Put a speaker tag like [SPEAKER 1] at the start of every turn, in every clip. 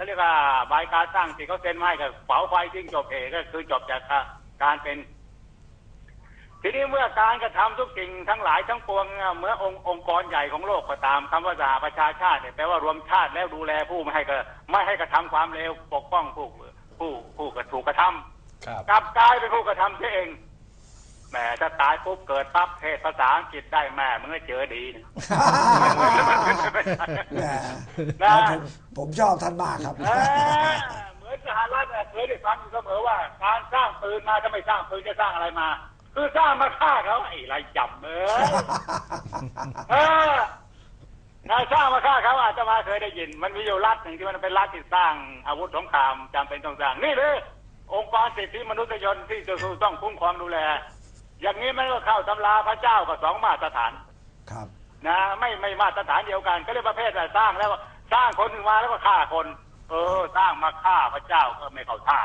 [SPEAKER 1] เขาเรียกว่าใบการสร้างที่เขาเซ็นมาให้กับเสาไฟทิ้งจบเองก็คือจบจากการเป็น ทีนี้เมื่อการกระทำทุกสิ่งทั้งหลายทั้งปวงเมื่อองค์องค์กรใหญ่ของโลกก็ตามคำว่าสหประชาชาติเนี่ยแปลว่ารวมชาติแล้วดูแลผู้ไม่ให้กระไม่ให้กระทำความเลวปกป้องผู้ผู้ผู้กระถูกกระทำ
[SPEAKER 2] ครับ
[SPEAKER 1] กลับกลายเป็นผู้กระทำเสียเอง มถ้าตายปุ๊บเกิดปั๊บเทศภาษาอังกฤษได้แม่มึงก็เจอดีนะ
[SPEAKER 3] แหม
[SPEAKER 1] นะ
[SPEAKER 3] ผมผมชอบท่านมากครับ
[SPEAKER 1] เออเหมือนสหรัฐเนี่ยเคยได้ฟังอยู่เสมอว่า การสร้างปืนมาถ้าไม่สร้างปืนจะสร้างอะไรมา คือสร้างมาฆ่าเขาไอ้ไรจำเออเออนายสร้างมาฆ่าเขาอาจจะมาเคยได้ยิน มันมีอยู่รัฐหนึ่งที่มันเป็นรัฐที่สร้างอาวุธสงครามจำเป็นต้องสร้างนี่เลยองค์กรสิทธิมนุษยชนที่จะต้องคุ้มครองดูแล อย่างนี้มันก็เข้าตำราพระเจ้ากับสองมาตรฐาน
[SPEAKER 3] ครับ
[SPEAKER 1] นะไม่ไม่มาตรฐานเดียวกัน ก็เรียกประเภทอะไรสร้างแล้วสร้างคนหนึ่งมาแล้วก็ฆ่าคน เออ สร้างมาฆ่าพระเจ้าก็ไม่เข้าท่า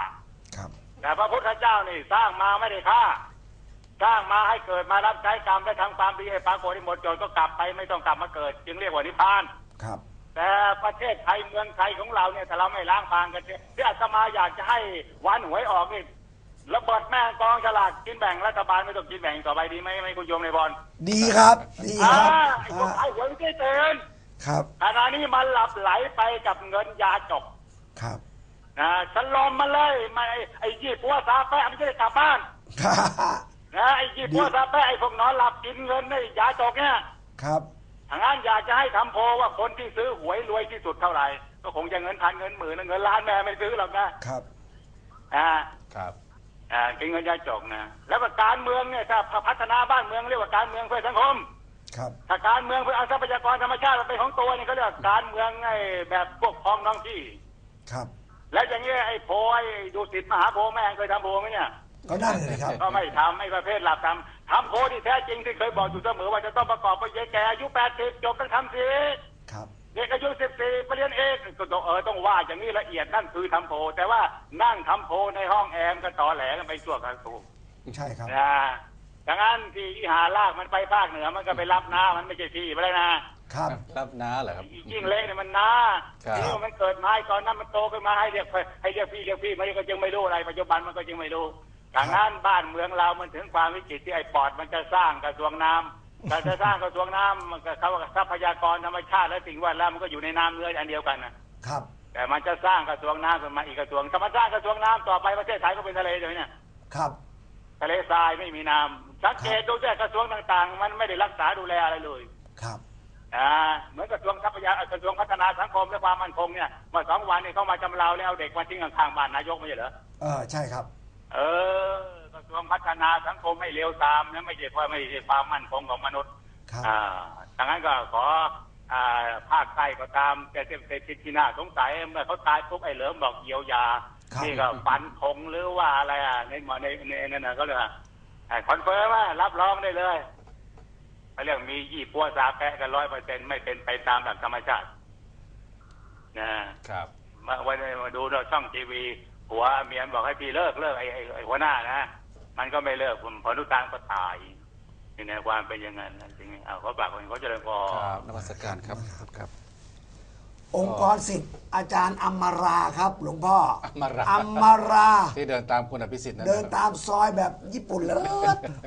[SPEAKER 3] ครับ
[SPEAKER 1] แต่พระพุทธเจ้านี่สร้างมาไม่ได้ฆ่าสร้างมาให้เกิดมารับใช้กรรมและทำความดีให้ปรากฏให้หมดจนก็กลับไปไม่ต้องกลับมาเกิด จึงเรียกว่านิพพาน
[SPEAKER 3] ครับ
[SPEAKER 1] แต่ประเทศไทยเมืองไทยของเราเนี่ยถ้าเราไม่ล้างพรางกันเนี่ยที่อาตมาอยากจะให้วันหวยออกนี่ ระเบิดแม่งกองฉลากกินแบ่งรัฐบาลไม่ต้องกินแบ่งต่อไปดีไหมไม่คุณโยมในบอล
[SPEAKER 3] ดีครับดีค
[SPEAKER 1] อ่า
[SPEAKER 3] รับ
[SPEAKER 1] ไอ้พวก
[SPEAKER 3] อ่า
[SPEAKER 1] ไอ้หวยไม่ได้เตือน
[SPEAKER 3] ครับ
[SPEAKER 1] ขณะนี้มันหลับไหลไปกับเงินยาจก
[SPEAKER 3] ครับ
[SPEAKER 1] นะฉลอมมาเลยมาไอ้ไอ้ยี่ปัวซาแปะมันจะได้กลับบ้าน
[SPEAKER 3] ครับ
[SPEAKER 1] นะไอ้ยี่ปัวซาแปะไอ้พวกนอนหลับกินเงินไอ้ยาจกเนี่ย
[SPEAKER 3] ครับ
[SPEAKER 1] ทางนั้นอยากจะให้ทำโพลว่าคนที่ซื้อหวยรวยที่สุดเท่าไหร่ ก็คงจะเงินพันเงินหมื่นเงินล้านแม่ไม่ซื้อหรอกนะครับอ่า
[SPEAKER 2] ครับ
[SPEAKER 1] อ่ากินเงินยาจกนะ แล้วก็การเมืองเนี่ยถ้าพัฒนาบ้านเมืองเรียกว่าการเมืองเพื่อสังคม
[SPEAKER 3] ครับ
[SPEAKER 1] ถ้าการเมืองเพื่อเอาทรัพยากรธรรมชาติมาเป็นของตัวนี่เขาเรียกว่าการเมืองไอ้แบบพวกพ้องน้องที่
[SPEAKER 3] ครับ
[SPEAKER 1] แล้วอย่างเงี้ยไอ้โพลไอ้ดูสิทธิ์มหาโพลแม่งเคยทำโพลไหมเนี่ย
[SPEAKER 3] ก็นั่นเลยครับ
[SPEAKER 1] ก็ไม่ทำไม่ประเภทหลับทำทำโพลที่แท้จริงที่เคยบอกอยู่เสมอว่าจะต้องประกอบไปด้วยแก่อายุแปดสิบจบต้องทำสิ
[SPEAKER 3] ครับ
[SPEAKER 1] เด็กอายุสิบสี่ไปเรียนเองก็ต้องเออต้องว่าอย่างนี้ละเอียดนั่นคือทำโพลแต่ว่านั่งทำโพลในห้องแอมก็ต่อแหลกันไปชั่วกันถูก
[SPEAKER 3] ใช่ครับ
[SPEAKER 1] นะดังนั้นที่อีหาลากมันไปภาคเหนือมันก็ไปรับน้ามันไม่ใช่ที่ไปเลยนะ
[SPEAKER 3] ครับ
[SPEAKER 2] รับน้าเหรอครับ
[SPEAKER 1] ยิ่งเล็กเนี่ยมันน้า
[SPEAKER 2] ครับ
[SPEAKER 1] ที่มันเกิดมาตอนนั้นมันโตขึ้นมาให้เรียกให้เรียกพี่เรียกพี่มันก็ยังไม่รู้อะไรปัจจุบันมันก็ยังไม่รู้ดังนั้นบ้านเมืองเรามันถึงความวิกฤตที่ไอ้ปอดมันจะสร้างกระทรวงน้ำแต่จะสร้างกระทรวงน้ำมันก็เขาว่าทรัพยากรธรรมชาติและสิ่งแวดล้อมมันก็อยู่ในน้ำเนื้ออันเดียวกันนะครับ แต่มันจะสร้างกระทรวงน้ำขึ้นมาอีกกระทรวงถ้ามันสร้างกระทรวงน้ำต่อไปประเทศไทยก็เป็นทะเลเลยเนี่ย
[SPEAKER 3] ครับ
[SPEAKER 1] ทะเลทรายไม่มีน้ำสังเกตดูแต่กระทรวงต่างๆ มันไม่ได้รักษาดูแลอะไรเลย
[SPEAKER 3] ครับ
[SPEAKER 1] อ่าเหมือนกระทรวงทรัพยากรกระทรวงพัฒนาสังคมและความมั่นคงเนี่ยเมื่อสองวันนี้เขามาจำเราแล้วเอาเด็กมาทิ้งข้างๆบ้านนายกไม่ใช่เหรอ
[SPEAKER 3] เออใช่ครับ
[SPEAKER 1] เออ กระทรวงพัฒนาสังคมไม่เร็วตามนะไม่ใช่ว่าไม่ใช่ความมั่นคงของมนุษย์
[SPEAKER 3] ครับ
[SPEAKER 1] อ่าดังนั้นก็ขออ่าภาคใต้ก็ตามแต่เศรษฐกิจที่น่าสงสัยเมื่อเขาตายปุ๊บไอ้เหลิมบอกเยียวยา
[SPEAKER 3] ครับ
[SPEAKER 1] นี่ก็ฟันคงหรือว่าอะไรอะในหมอในในนั่นน่ะก็เลยว่าคอนเฟิร์มว่ารับรองได้เลยเขาเรียกมียี่ปัวซาแปะกันร้อยเปอร์เซ็นต์ไม่เป็นไปตามหลักธรรมชาตินะครับมาวันนี้มาดูเราช่องทีวี หัวเมียบอกให้พี่เลิกเลิกไอ้ไอ้ไอ้หัวหน้านะ มันก็ไม่เลิกผมพอนุตางก็ตายนี่ในความเป็นอย่างนั้นจริงๆเอาเขาฝากคนเขาเจริญพร
[SPEAKER 2] ครับนมัสการครับครับ
[SPEAKER 3] องค์กรสิทธิ์อาจารย์อมราครับ หลวงพ่อ
[SPEAKER 2] อมรา
[SPEAKER 3] อมรา
[SPEAKER 2] ที่เดินตามคุณอภิสิทธิ์นั่น
[SPEAKER 3] เดิน
[SPEAKER 2] นะครับ
[SPEAKER 3] ตามซอยแบบญี่ปุ่นเลย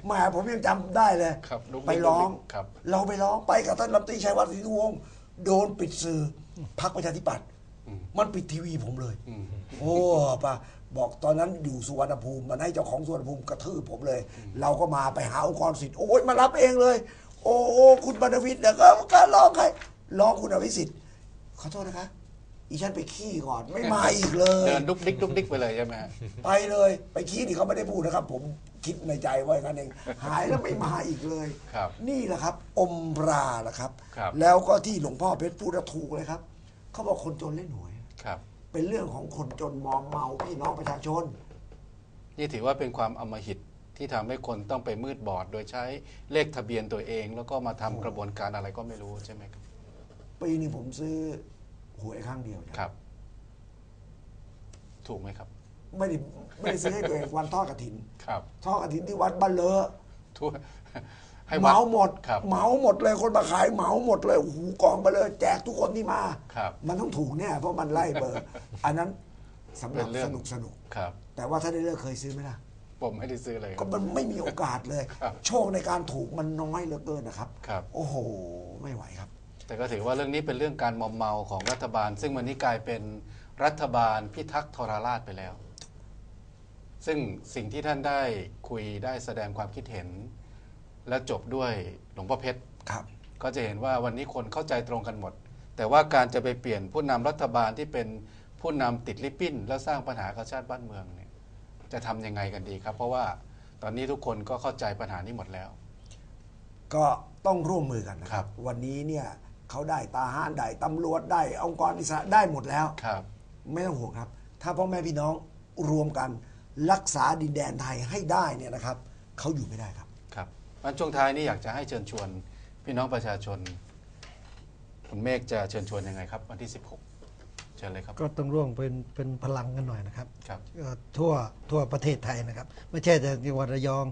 [SPEAKER 3] แหมผมยังจำได้เลย
[SPEAKER 2] ครับลุก
[SPEAKER 3] ไปร้อง
[SPEAKER 2] ลุกครับ
[SPEAKER 3] เราไปร้องไปกับท่านรัฐมนตรีชัยวัฒน์ศรีนุวงศ์โดนปิดสื่อพักประชาธิปัตย์ มันปิดทีวีผมเลย
[SPEAKER 2] อืม
[SPEAKER 3] โอ้ป่ะบอกตอนนั้นอยู่สุวรรณภูมิมันให้เจ้าของสุวรรณภูมิกระทืบผมเลย เราก็มาไปหาองค์กรสิทธิ์โอ้ยมารับเองเลย โอ้โหคุณบรรณวิทย์เนี่ยก็การร้องใครร้องคุณอภิสิทธิ์ขอโทษนะคะอีฉันไปขี้ก่อนไม่มาอีกเลย
[SPEAKER 2] เดินดุกดิกดุกดิกไปเลยใช่ไหมฮะ
[SPEAKER 3] ไปเลยไปขี้นี่เขาไม่ได้พูดนะครับ ผมคิดในใจไว้กันเองหายแล้วไม่มาอีกเลย
[SPEAKER 2] ครับ
[SPEAKER 3] นี่แหละครับ อมราแหละครับ
[SPEAKER 2] ครับ
[SPEAKER 3] แล้วก็ที่หลวงพ่อเพชรพูดน่ะถูกเลยครับ เขาบอกคนจนเล่นหวย
[SPEAKER 2] ครับ
[SPEAKER 3] เป็นเรื่องของคนจนมอมเมาพี่น้องประชาชน
[SPEAKER 2] นี่ถือว่าเป็นความอำมหิตที่ทำให้คนต้องไปมืดบอด โดยใช้เลขทะเบียนตัวเอง แล้วก็มาทำกระบวนการอะไรก็ไม่รู้ใช่ไหมครับ
[SPEAKER 3] ปีนี้ผมซื้อหวยครั้งเดียวจ้ะ
[SPEAKER 2] ครับ ถูกไหมครับ
[SPEAKER 3] ไม่ได้ไม่ได้ซื้อให้ตัวเองวันทอดกระถิน
[SPEAKER 2] ครับ
[SPEAKER 3] ทอดกระถินที่วัดบ้านเลอะ
[SPEAKER 2] ทั่ว ให้
[SPEAKER 3] เห
[SPEAKER 2] วัด
[SPEAKER 3] มาหมด
[SPEAKER 2] ครับ
[SPEAKER 3] เหมาหมดเลยคนมาขายเหมาหมดเลยโอ้โหกองไปเลย แจกทุกคนที่มา
[SPEAKER 2] ครับ
[SPEAKER 3] มันต้องถูกแน่เพราะมันไล่เบอร์ อันนั้นสำหรับ
[SPEAKER 2] เป็นเรื่อง
[SPEAKER 3] สนุกสนุก
[SPEAKER 2] ครับ
[SPEAKER 3] แต่ว่าถ้าได้เลิกเคยซื้อไหมล่ะ
[SPEAKER 2] ผมไม่ได้ซื้อเลยค
[SPEAKER 3] ก็
[SPEAKER 2] รับ
[SPEAKER 3] มันไม่มีโอกาสเลย
[SPEAKER 2] ครับ
[SPEAKER 3] โชคในการถูกมันน้อยเหลือเกินนะครับ
[SPEAKER 2] ครับ
[SPEAKER 3] โอ้โห ไม่ไหวครับ
[SPEAKER 2] แต่ก็ถือว่าเรื่องนี้เป็นเรื่องการมอมเมาของรัฐบาล ซึ่งวันนี้กลายเป็นรัฐบาลพิทักษ์ทรราชไปแล้ว ซึ่งสิ่งที่ท่านได้คุยได้แสดงความคิดเห็น และจบด้วยหลวงพ่อเพชร
[SPEAKER 3] ครับ
[SPEAKER 2] ก็จะเห็นว่าวันนี้คนเข้าใจตรงกันหมด แต่ว่าการจะไปเปลี่ยนผู้นำรัฐบาลที่เป็นผู้นำติดลิปปิ้น แล้วสร้างปัญหากับชาติบ้านเมืองเนี่ยจะทำยังไงกันดีครับ เพราะว่าตอนนี้ทุกคนก็เข้าใจปัญหานี้หมดแล้ว
[SPEAKER 3] ก็ต้องร่วมมือกันนะค
[SPEAKER 2] ครั
[SPEAKER 3] รับ
[SPEAKER 2] บ
[SPEAKER 3] วันนี้เนี่ยเขาได้ตาห้านได้ตำรวจได้ องค์กรอิสระได้หมดแล้ว
[SPEAKER 2] ครับ
[SPEAKER 3] ไม่ต้องห่วงครับ ถ้าพ่อแม่พี่น้องรวมกันรักษาดินแดนไทยให้ได้เนี่ยนะครับเขาอยู่ไม่ได้ครับ
[SPEAKER 2] ครับวันช่วงท้ายนี้อยากจะให้เชิญชวนพี่น้องประชาชน คุณเมฆจะเชิญชวนยังไงครับ วันที่ 16 เชิญเลยครับ
[SPEAKER 4] ก็ต้องร่วมเป็นเป็นพลังกันหน่อยนะครับ
[SPEAKER 2] ครับ
[SPEAKER 4] ก็ทั่วทั่วประเทศไทยนะครับ ไม่ใช่แต่จังหวัดระยอง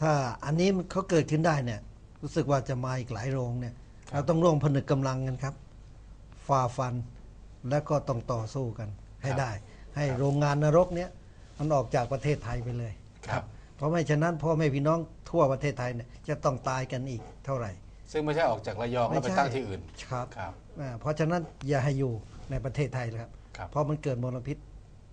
[SPEAKER 4] ถ้าอันนี้มันเขาเกิดขึ้นได้เนี่ยรู้สึกว่าจะมาอีกหลายโรงเนี่ย
[SPEAKER 2] ครับ
[SPEAKER 4] เราต้องร่วมผนึกกำลังกันครับฝ่าฟันและก็ต้องต่อสู้กันให้ได้ ให้โรงงานนรกเนี้ยมันออกจากประเทศไทยไปเลย
[SPEAKER 2] ครับ
[SPEAKER 4] เพราะไม่ฉะนั้นพ่อแม่พี่น้องทั่วประเทศไทยเนี่ยจะต้องตายกันอีกเท่าไหร่
[SPEAKER 2] ซึ่งไม่ใช่ออกจากระยองแล้วไปตั้งที่อื่น
[SPEAKER 4] ครับ
[SPEAKER 2] ครับ
[SPEAKER 4] อ่าเพราะฉะนั้นอย่าให้อยู่ในประเทศไทยเลยครับ
[SPEAKER 2] ครับ
[SPEAKER 4] เพราะมันเกิดมลพิษ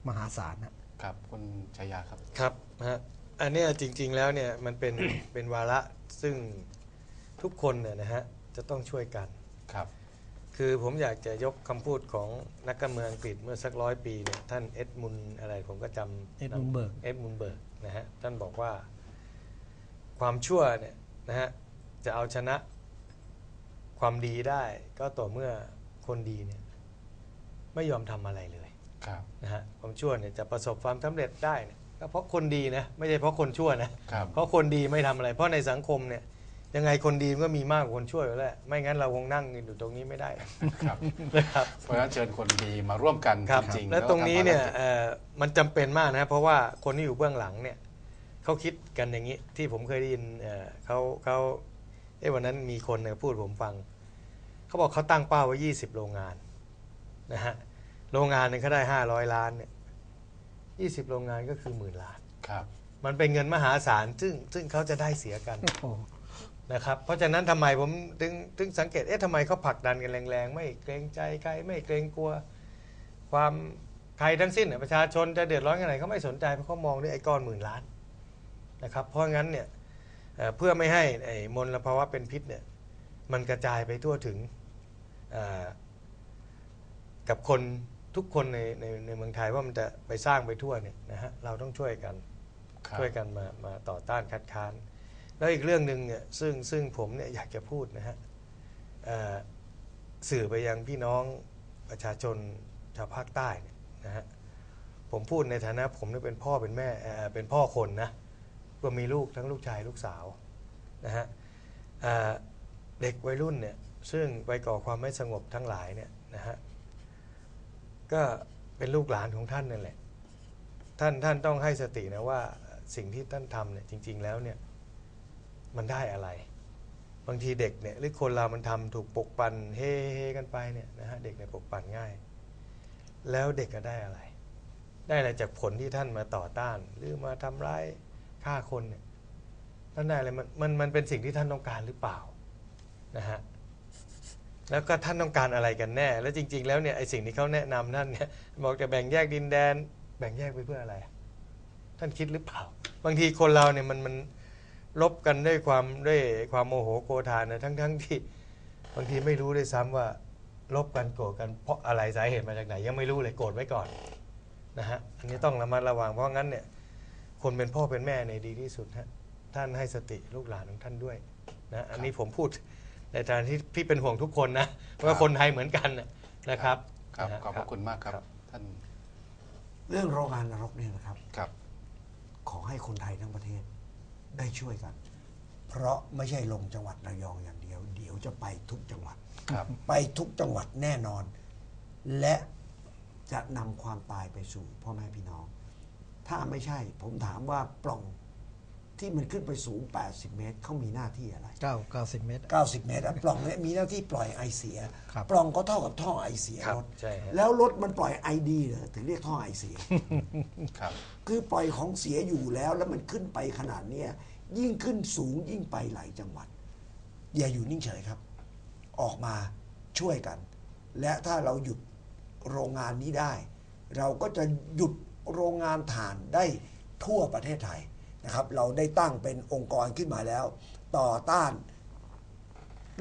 [SPEAKER 4] มหาศาลนะ
[SPEAKER 2] ครับคุณชายาครับ
[SPEAKER 5] ครับนะฮะอันเนี้ยจริง ๆแล้วเนี่ยมันเป็นเป็นวาระซึ่งทุกคนเนี่ยนะฮะจะต้องช่วยกัน
[SPEAKER 2] ครับ
[SPEAKER 5] คือผมอยากจะยกคำพูดของนักการเมืองอังกฤษเมื่อสักร้อยปีเนี่ยท่านเอ็ดมุนด์อะไรผมก็จำ
[SPEAKER 4] เอ็ดมุนด์เบิร์ก
[SPEAKER 5] เอ็ดมุนด์เบิร์กนะฮะท่านบอกว่าความชั่วเนี่ยนะฮะจะเอาชนะความดีได้ก็ต่อเมื่อคนดีเนี่ยไม่ยอมทำอะไรเลย
[SPEAKER 2] ครับ
[SPEAKER 5] นะฮะความชั่วเนี่ยจะประสบความสำเร็จได้เนี่ยก็เพราะคนดีนะไม่ใช่เพราะคนชั่วนะ
[SPEAKER 2] ครับ
[SPEAKER 5] เพราะคนดีไม่ทำอะไร เพราะในสังคมเนี่ย ยังไงคนดีมันก็มีมากกว่าคนชั่วอยู่แล้ว ไม่งั้นเราคงนั่งอยู่ตรงนี้ไม่ได้
[SPEAKER 2] ครับ
[SPEAKER 5] นะครับ
[SPEAKER 2] เพราะฉะนั้นเชิญคนดีมาร่วมกัน
[SPEAKER 5] ครับ
[SPEAKER 2] จริงๆ
[SPEAKER 5] และตรงนี้เนี่ย
[SPEAKER 2] ก็ทำภารกิจ
[SPEAKER 5] เอ่อมันจำเป็นมากนะเพราะว่าคนที่อยู่เบื้องหลังเนี่ยเขาคิดกันอย่างนี้ที่ผมเคยได้ยินเอ่อเขาเขาเอ้วันนั้นมีคนเนี่ยพูดผมฟัง เขาบอกเขาตั้งเป้าไว้ 20 โรงงานนะฮะโรงงานหนึงเขาได้ 500 ล้านเนี่ย20 โรงงานก็คือหมื่นล้าน
[SPEAKER 2] ครับ
[SPEAKER 5] มันเป็นเงินมหาศาลซึ่งซึ่งเขาจะได้เสียกัน
[SPEAKER 4] โอ้โห
[SPEAKER 5] นะครับเพราะฉะนั้นทำไมผมถึงถึงสังเกตเอ๊ะทำไมเขาผลักดันกันแรงๆ ไม่เกรงใจใครไม่เกรงกลัว ความใครทั้งสิ้นน่ะประชาชนจะเดือดร้อนกันไหนเขาไม่สนใจเพราะเขามองด้วยไอ้ก้อนหมื่นล้านนะครับเพราะงั้นเนี่ยเอ่อเพื่อไม่ให้ไอ้มลภาวะเป็นพิษเนี่ยมันกระจายไปทั่วถึงเอ่อกับคนทุกคนในในในเมืองไทยว่ามันจะไปสร้างไปทั่วเนี่ยนะฮะเราต้องช่วยกัน
[SPEAKER 2] ครับ
[SPEAKER 5] ช่วยกันมามาต่อต้านคัดค้าน แล้วอีกเรื่องหนึ่งเนี่ยซึ่งซึ่งผมเนี่ยอยากจะพูดนะฮะสื่อไปยังพี่น้องประชาชนชาวภาคใต้เนี่ยนะฮะผมพูดในฐานะผมเนี่ยเป็นพ่อเป็นแม่เป็นพ่อคนนะก็มีลูกทั้งลูกชายลูกสาวนะฮะเเด็กวัยรุ่นเนี่ยซึ่งไปก่อความไม่สงบทั้งหลายเนี่ยนะฮะก็เป็นลูกหลานของท่านนั่นแหละท่านท่านต้องให้สตินะว่าสิ่งที่ท่านทำเนี่ยจริง ๆ แล้วเนี่ย มันได้อะไร บางทีเด็กเนี่ยหรือคนเรามันทำถูกปกปันเฮ่เฮกันไปเนี่ยนะฮะเด็กเนี่ยปกปันง่าย แล้วเด็กก็ได้อะไร ได้อะไรจากผลที่ท่านมาต่อต้าน หรือมาทำร้ายฆ่าคนเนี่ยท่านได้อะไรมันมันมันเป็นสิ่งที่ท่านต้องการหรือเปล่านะฮะแล้วก็ท่านต้องการอะไรกันแน่ แล้วจริง ๆ แล้วเนี่ยไอสิ่งที่เขาแนะนำท่านเนี่ยบอกจะแบ่งแยกดินแดน แบ่งแยกไปเพื่ออะไร ท่านคิดหรือเปล่า บางทีคนเราเนี่ยมันมัน ลบกันด้วยความด้วยความโมโหโกรธานะทั้งทั้งที่บางทีไม่รู้ด้วยซ้ำว่า ลบกันโกรธกันเพราะอะไรสาเหตุมาจากไหน ยังไม่รู้เลยโกรธไว้ก่อนนะฮะอันนี้ต้องระมัดระวังเพราะงั้นเนี่ยคนเป็นพ่อเป็นแม่ในยดีที่สุดฮะท่านให้สติลูกหลานของท่านด้วยนะอันนี้ผมพูดในฐานะที่พี่เป็นห่วงทุกคนนะว่าคนไทยเหมือนกันนะนะครับ
[SPEAKER 2] ครับ
[SPEAKER 5] นะฮะ
[SPEAKER 2] ขอบพระคุณมากครับ
[SPEAKER 5] ครับ
[SPEAKER 2] ท่าน
[SPEAKER 3] เรื่องโรงงานนรกเนี่ยนะครับ
[SPEAKER 2] ครับ
[SPEAKER 3] ขอให้คนไทยทั้งประเทศ ได้ช่วยกัน เพราะไม่ใช่ลงจังหวัดระยองอย่างเดียว เดี๋ยวจะไปทุกจังหวัด
[SPEAKER 2] ครับ
[SPEAKER 3] ไปทุกจังหวัดแน่นอน และจะนำความตายไปสู่พ่อแม่พี่น้อง ถ้าไม่ใช่ผมถามว่าปล่อง ที่มันขึ้นไปสูง 80 เมตรเขามีหน้าที่อะไร
[SPEAKER 4] 9 90 เมตร
[SPEAKER 3] 90 เมตรอะปล่องเนี้ยมีหน้าที่ปล่อยไอเสีย
[SPEAKER 4] ครับ
[SPEAKER 3] ปล่องก็เท่ากับท่อไอเสีย
[SPEAKER 5] ครับ
[SPEAKER 3] รถ
[SPEAKER 5] ใช่ฮะ
[SPEAKER 3] แล้วรถมันปล่อยไอดีเหรอถึงเรียกท่อไอเสีย
[SPEAKER 2] ครับ
[SPEAKER 3] คือปล่อยของเสียอยู่แล้วแล้วมันขึ้นไปขนาดเนี้ยยิ่งขึ้นสูงยิ่งไปหลายจังหวัด อย่าอยู่นิ่งเฉยครับ ออกมาช่วยกัน และถ้าเราหยุดโรงงานนี้ได้ เราก็จะหยุดโรงงานถ่านได้ทั่วประเทศไทย นะครับเราได้ตั้งเป็นองค์กรขึ้นมาแล้ว ต่อต้าน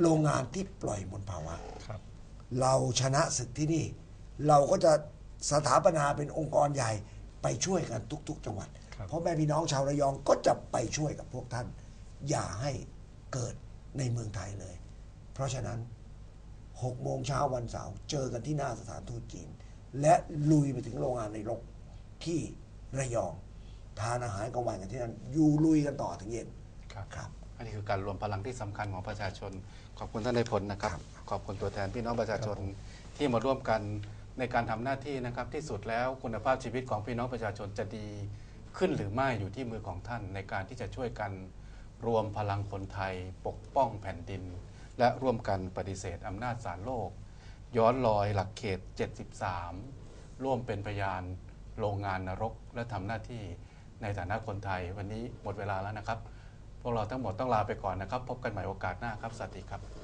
[SPEAKER 3] โรงงานที่ปล่อยมลภาวะ
[SPEAKER 4] ครับ
[SPEAKER 3] เราชนะศึกที่นี่ เราก็จะสถาปนาเป็นองค์กรใหญ่ไปช่วยกันทุก ๆ จังหวัด
[SPEAKER 4] ครับ
[SPEAKER 3] เพราะแม่พี่น้องชาวระยองก็จะไปช่วยกับพวกท่าน อย่าให้เกิดในเมืองไทยเลย เพราะฉะนั้น6โมงเช้าวันเสาร์เจอกันที่หน้าสถานทูตจีน และลุยไปถึงโรงงานในรกที่ระยอง ทานอาหารกลางวันกันที่นั่นอยู่ลุยกันต่อถึงเย็น
[SPEAKER 2] ครับ
[SPEAKER 3] ครับ
[SPEAKER 2] อันนี้คือการรวมพลังที่สำคัญของประชาชน ขอบคุณท่านในายพลนะครับ ขอบคุณตัวแทนพี่น้องประชาชนที่มาร่วมกันในการทำหน้าที่นะครับ ที่สุดแล้วคุณภาพชีวิตของพี่น้องประชาชนจะดีขึ้นหรือไม่อยู่ที่มือของท่าน ในการที่จะช่วยกันรวมพลังคนไทย ปกป้องแผ่นดิน และร่วมกันปฏิเสธอำนาจศาลโลก ย้อนรอยหลักเขต 73 ร่วมเป็นพยานโรงงานนรกและทำหน้าที่ ในฐานะคนไทย วันนี้หมดเวลาแล้วนะครับ พวกเราทั้งหมดต้องลาไปก่อนนะครับ พบกันใหม่โอกาสหน้าครับ สวัสดีครับ